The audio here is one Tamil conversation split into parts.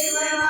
ಶಿವನ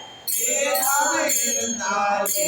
கரசே இருந்தாலே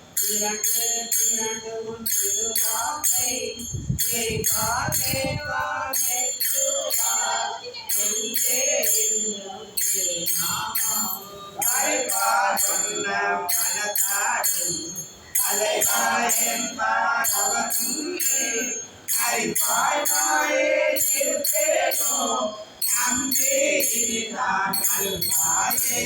திரண்டு உன் திருவாக்கை எரிவாகே வாகே என்றே இருந்தும் நாமம் அறிவார் சொன்ன மனத்தாடும் அலைவாயன்பார் அவரும் அறிவாய் மாயே இருப்பேனோ நம்பி இருந்தான் அல்வாயே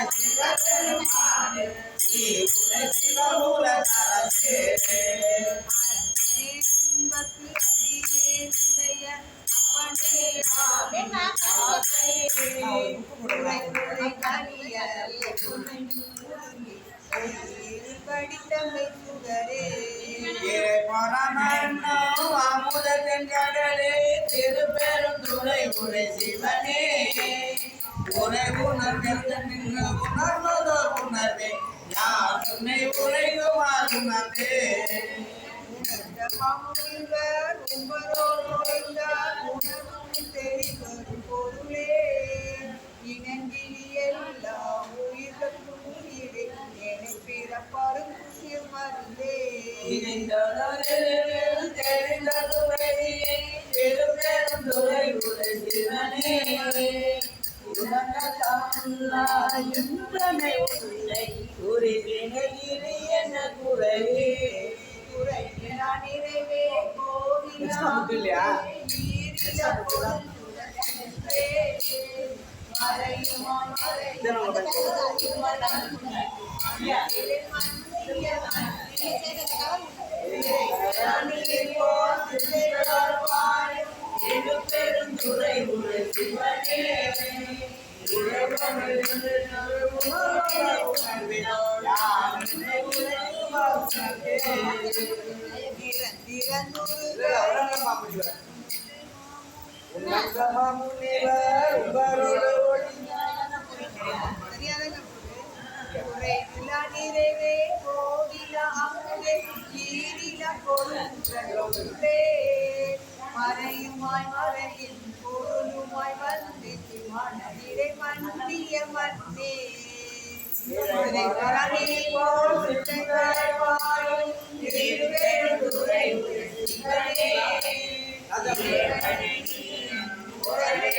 கடந்த லிங்கமே திருப்பெரும் உரை சிவனே உரை உணர்ந்த உணர்வே யார் உன்னை உரைகுமார் உணர்வே கோவிலா இல்லையா? ஈரில பொருளுடனே மறையுமா பெருந்துறை உரை சிவனே நிறைவே கோவில அமுதே ஈரில பொருளே மறையுமாய் மறையின் பொருளுமாய் வந்து மனதிலே மன்னிய மன்னே மறைவரணி போல் சித்தங்கள்வாயும் உடனே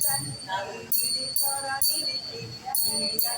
தன்னை இடிபரானிருக்கே பதமன்றாம்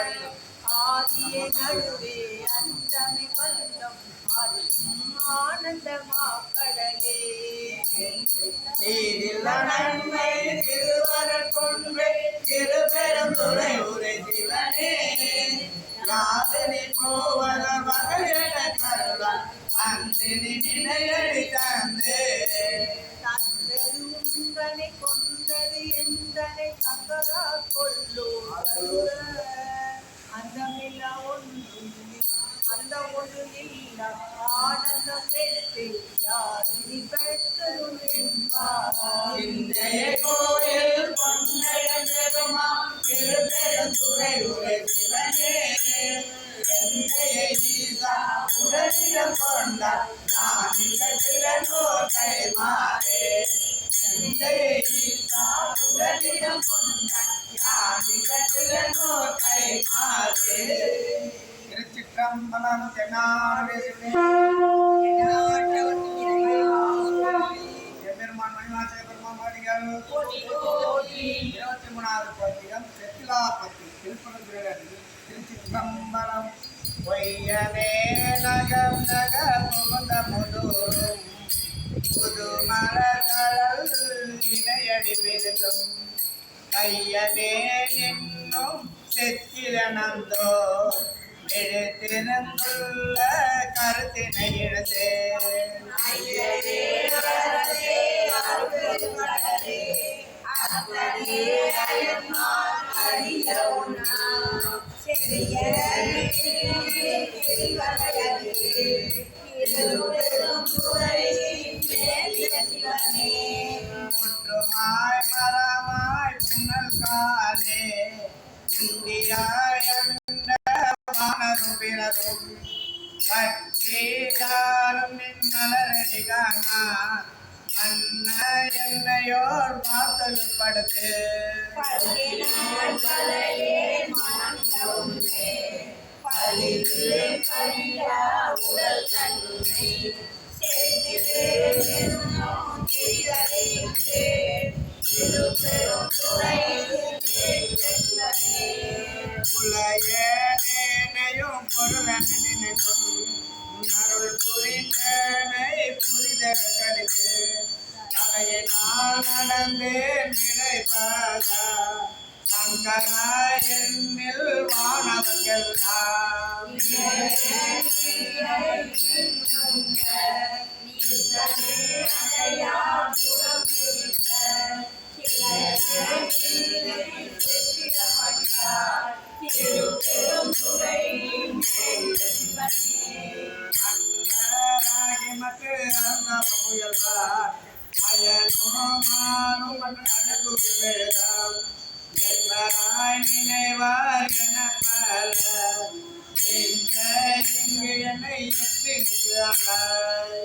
படியும் ஆதிய நடுவே அந்தனை வல்லம் அது ஆனந்தமா கடலே சீரில் நன்மை திருவர கொன்றை திருபெரும் துறை உரை சிவனே யாசினி போவன மகள கருளான் அந்தினி நிலையடி தந்தே தந்தது கொண்டது எந்தனை சங்கரா அந்தமில்லா ஒன்று அந்த ஒன்று இல்ல ஆனந்தம் பெற்று யாரினி பெற்றதும் என்பார். இன்றைய கோயில் பொன்னைய பெருமான் திருப்பெருந்துறை உரை சிவனே. ஈசா உடலிடம் கொண்டார். நான் மாறே எந்தைய திருச்சிற்றம்பலம் தென்னாடு முற்றுமாய் மரமாய் புனல் காலே இந்தியாய் அண்ட வானருபினரும் பக்தியாரும் நின்னலரடி என்னையோர் மாத்தல் படுத்து. புலையேனையும் தலையினால் நடந்தேன் நினைப்பாக சங்கரா என்னில் வானவர்கள்தான் மானும் மற்ற அணுகுரு வேதம் என்பராய் நினைவார் என பல இந்த இங்கு என்னை எட்டு நிற்கிறார்கள்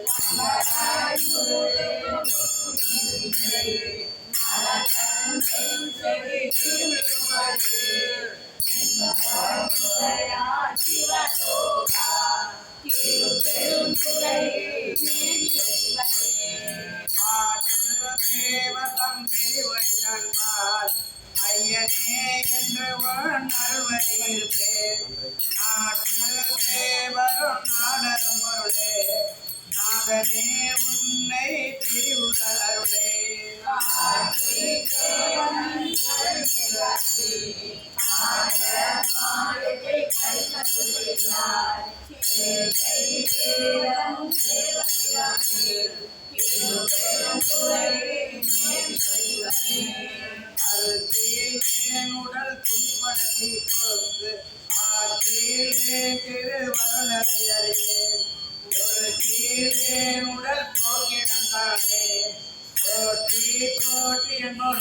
உன்னை திரிவுகள் கோட்டி என்னோர்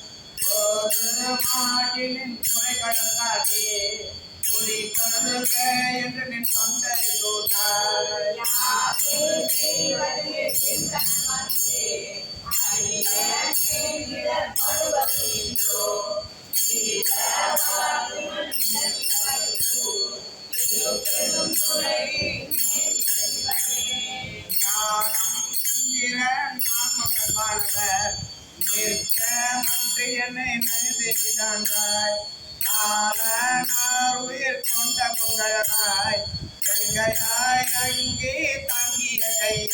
பணியாய் ஆயிரம் ஆதிகள் குறி என்று நின் சொந்த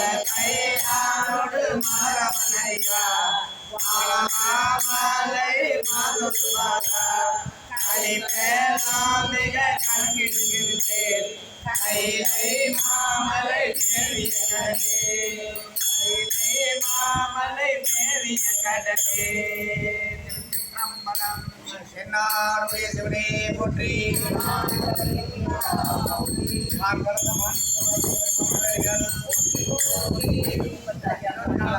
அழகை ஆரோடு மலரவனையா மாலை மாதுபாதா அடிப்பேலாமிக கணக்கிடுகின்றேன் கைலை மாமலை மேவிய கடலே கைலை மாமலை மேவிய கடலே திருச்சிற்றம்பலம் சென்னாருடைய சிவனே போற்றி. आप घर में मान के चला गया और ये भी बता दिया ना